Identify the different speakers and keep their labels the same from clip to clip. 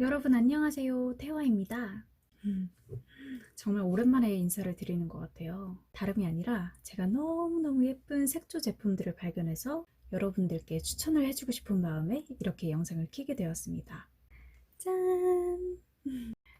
Speaker 1: 여러분 안녕하세요. 태화입니다. 음, 정말 오랜만에 인사를 드리는 것 같아요. 다름이 아니라 제가 너무너무 예쁜 색조 제품들을 발견해서 여러분들께 추천을 해주고 싶은 마음에 이렇게 영상을 켜게 되었습니다. 짠!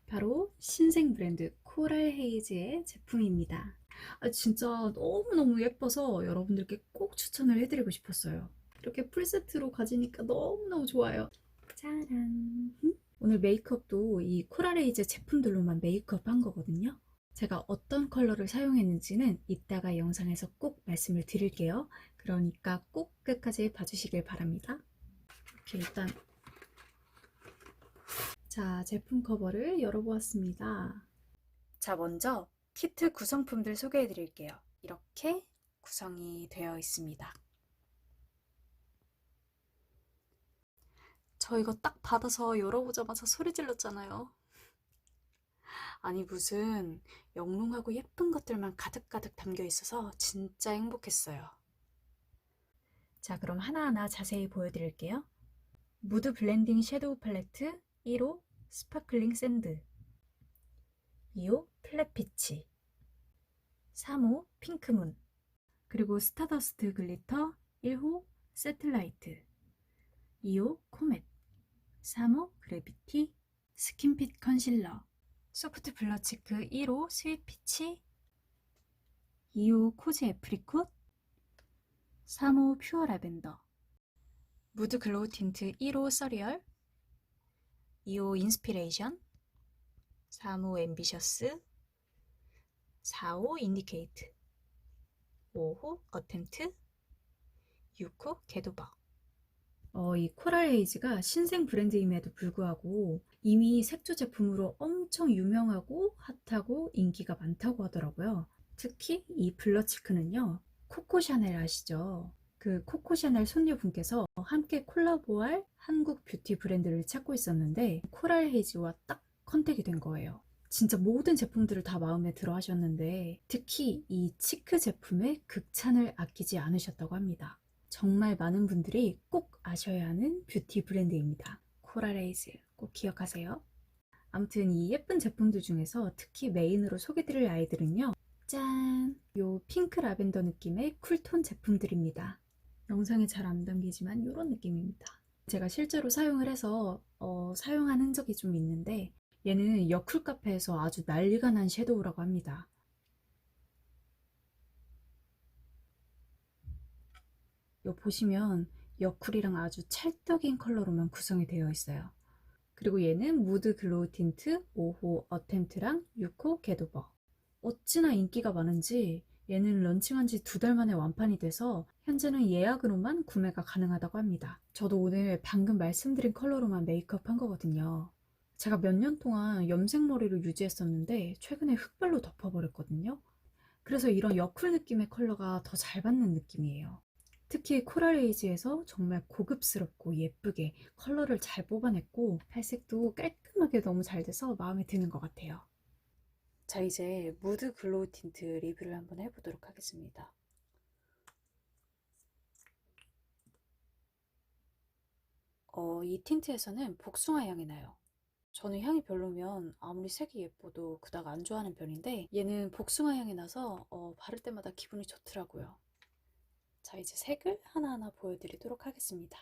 Speaker 1: 바로 신생 브랜드 코랄 헤이즈의 제품입니다. 아, 진짜 너무너무 예뻐서 여러분들께 꼭 추천을 해드리고 싶었어요. 이렇게 풀세트로 가지니까 너무너무 좋아요. 짜란! 오늘 메이크업도 이 코랄레이즈 제품들로만 메이크업 한 거거든요. 제가 어떤 컬러를 사용했는지는 이따가 영상에서 꼭 말씀을 드릴게요. 그러니까 꼭 끝까지 봐주시길 바랍니다. 이렇게 일단 자 제품 커버를 열어보았습니다. 자 먼저 키트 구성품들 소개해 드릴게요. 이렇게 구성이 되어 있습니다. 저 이거 딱 받아서 열어보자마자 소리 질렀잖아요. 아니 무슨 영롱하고 예쁜 것들만 가득가득 담겨 있어서 진짜 행복했어요. 자 그럼 하나하나 자세히 보여드릴게요. 무드 블렌딩 섀도우 팔레트 1호 스파클링 샌드 2호 플랫 피치 3호 핑크문 그리고 스타더스트 글리터 1호 세틀라이트 2호 코멧 3호 그래비티 스킨핏 컨실러 소프트 블러 치크 1호 스윗 피치 2호 코지 애프리콧 3호 퓨어 라벤더 무드 글로우 틴트 1호 서리얼 2호 인스피레이션 3호 앰비셔스 4호 인디케이트 5호 어템트 6호 게도버 어, 이 코랄 헤이즈가 신생 브랜드임에도 불구하고 이미 색조 제품으로 엄청 유명하고 핫하고 인기가 많다고 하더라고요. 특히 이 블러 치크는요. 코코 샤넬 아시죠? 그 코코 샤넬 손녀분께서 함께 콜라보할 한국 뷰티 브랜드를 찾고 있었는데 코랄 헤이즈와 딱 컨택이 된 거예요. 진짜 모든 제품들을 다 마음에 들어 하셨는데 특히 이 치크 제품에 극찬을 아끼지 않으셨다고 합니다. 정말 많은 분들이 꼭 아셔야 하는 뷰티 브랜드입니다. 코랄레이즈 꼭 기억하세요. 아무튼 이 예쁜 제품들 중에서 특히 메인으로 소개드릴 아이들은요. 짠! 요 핑크 라벤더 느낌의 쿨톤 제품들입니다. 영상에 잘 안 담기지만 이런 느낌입니다. 제가 실제로 사용을 해서 어, 사용한 흔적이 좀 있는데 얘는 여쿨 카페에서 아주 난리가 난 섀도우라고 합니다. 요 보시면 여쿨이랑 아주 찰떡인 컬러로만 구성이 되어 있어요. 그리고 얘는 무드 글로우 틴트 5호 어템트랑 6호 게도버. 어찌나 인기가 많은지 얘는 런칭한 지 두 달 만에 완판이 돼서 현재는 예약으로만 구매가 가능하다고 합니다. 저도 오늘 방금 말씀드린 컬러로만 메이크업 한 거거든요. 제가 몇 년 동안 염색 머리로 유지했었는데 최근에 흑발로 덮어버렸거든요. 그래서 이런 여쿨 느낌의 컬러가 더 잘 받는 느낌이에요. 특히 코랄레이즈에서 정말 고급스럽고 예쁘게 컬러를 잘 뽑아냈고 발색도 깔끔하게 너무 잘 돼서 마음에 드는 것 같아요. 자 이제 무드 글로우 틴트 리뷰를 한번 해보도록 하겠습니다. 어, 이 틴트에서는 복숭아 향이 나요. 저는 향이 별로면 아무리 색이 예뻐도 그닥 안 좋아하는 편인데 얘는 복숭아 향이 나서 어, 바를 때마다 기분이 좋더라고요. 자, 이제 색을 하나하나 보여드리도록 하겠습니다.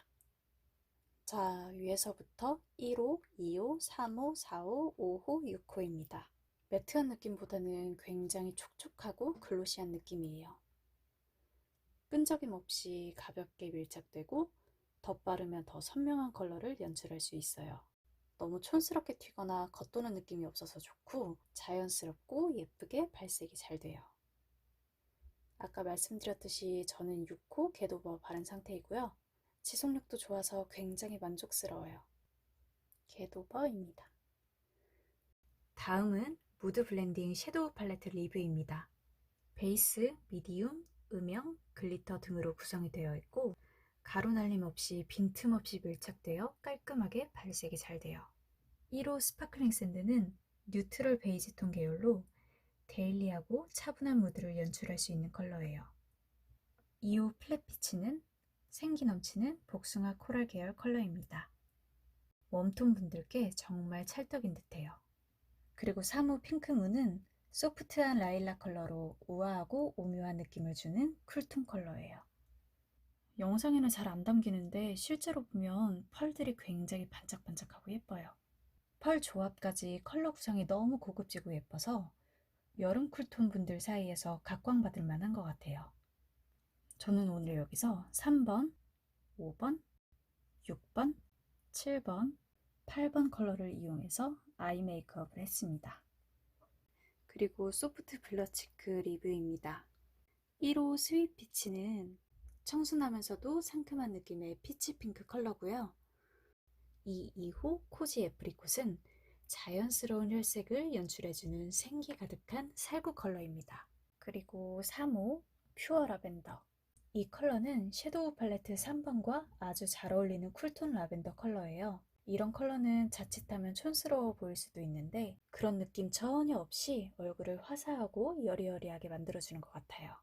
Speaker 1: 자, 위에서부터 1호, 2호, 3호, 4호, 5호, 6호입니다. 매트한 느낌보다는 굉장히 촉촉하고 글로시한 느낌이에요. 끈적임 없이 가볍게 밀착되고 덧바르면 더 선명한 컬러를 연출할 수 있어요. 너무 촌스럽게 튀거나 겉도는 느낌이 없어서 좋고 자연스럽고 예쁘게 발색이 잘 돼요. 아까 말씀드렸듯이 저는 6호 게도버 바른 상태이고요. 지속력도 좋아서 굉장히 만족스러워요. 게도버입니다. 다음은 무드 블렌딩 섀도우 팔레트 리뷰입니다. 베이스, 미디움, 음영, 글리터 등으로 구성이 되어 있고 가루 날림 없이 빈틈없이 밀착되어 깔끔하게 발색이 잘 돼요. 1호 스파클링 샌드는 뉴트럴 베이지 톤 계열로 데일리하고 차분한 무드를 연출할 수 있는 컬러예요. 2호 플랫 피치는 생기 넘치는 복숭아 코랄 계열 컬러입니다. 웜톤 분들께 정말 찰떡인 듯해요. 그리고 3호 핑크무는 소프트한 라일락 컬러로 우아하고 오묘한 느낌을 주는 쿨톤 컬러예요. 영상에는 잘 안 담기는데 실제로 보면 펄들이 굉장히 반짝반짝하고 예뻐요. 펄 조합까지 컬러 구성이 너무 고급지고 예뻐서 여름 쿨톤 분들 사이에서 각광받을 만한 것 같아요. 저는 오늘 여기서 3번, 5번, 6번, 7번, 8번 컬러를 이용해서 아이 메이크업을 했습니다. 그리고 소프트 블러치크 리뷰입니다. 1호 스윗 피치는 청순하면서도 상큼한 느낌의 피치 핑크 컬러고요. 이 2호 코지 애프리콧은 자연스러운 혈색을 연출해주는 생기 가득한 살구 컬러입니다. 그리고 3호 퓨어 라벤더. 이 컬러는 섀도우 팔레트 3번과 아주 잘 어울리는 쿨톤 라벤더 컬러예요. 이런 컬러는 자칫하면 촌스러워 보일 수도 있는데 그런 느낌 전혀 없이 얼굴을 화사하고 여리여리하게 만들어주는 것 같아요.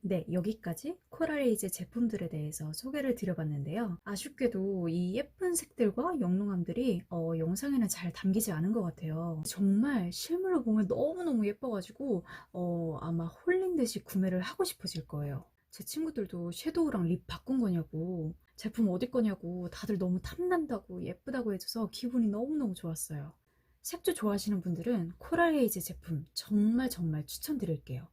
Speaker 1: 네, 여기까지 코랄에이즈 제품들에 대해서 소개를 드려봤는데요. 아쉽게도 이 예쁜 색들과 영롱함들이 어, 영상에는 잘 담기지 않은 것 같아요. 정말 실물로 보면 너무너무 예뻐가지고 어, 아마 홀린 듯이 구매를 하고 싶어질 거예요. 제 친구들도 섀도우랑 립 바꾼 거냐고 제품 어디 거냐고 다들 너무 탐난다고 예쁘다고 해줘서 기분이 너무너무 좋았어요. 색조 좋아하시는 분들은 코랄에이즈 제품 정말 정말 추천드릴게요.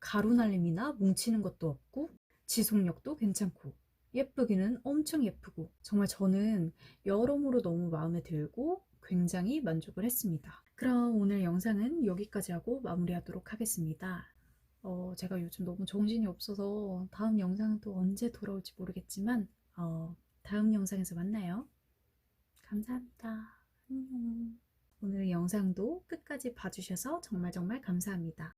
Speaker 1: 가루 날림이나 뭉치는 것도 없고 지속력도 괜찮고 예쁘기는 엄청 예쁘고 정말 저는 여러모로 너무 마음에 들고 굉장히 만족을 했습니다. 그럼 오늘 영상은 여기까지 하고 마무리하도록 하겠습니다. 어, 제가 요즘 너무 정신이 없어서 다음 영상은 또 언제 돌아올지 모르겠지만 어, 다음 영상에서 만나요. 감사합니다. 안녕. 오늘 영상도 끝까지 봐주셔서 정말 정말 감사합니다.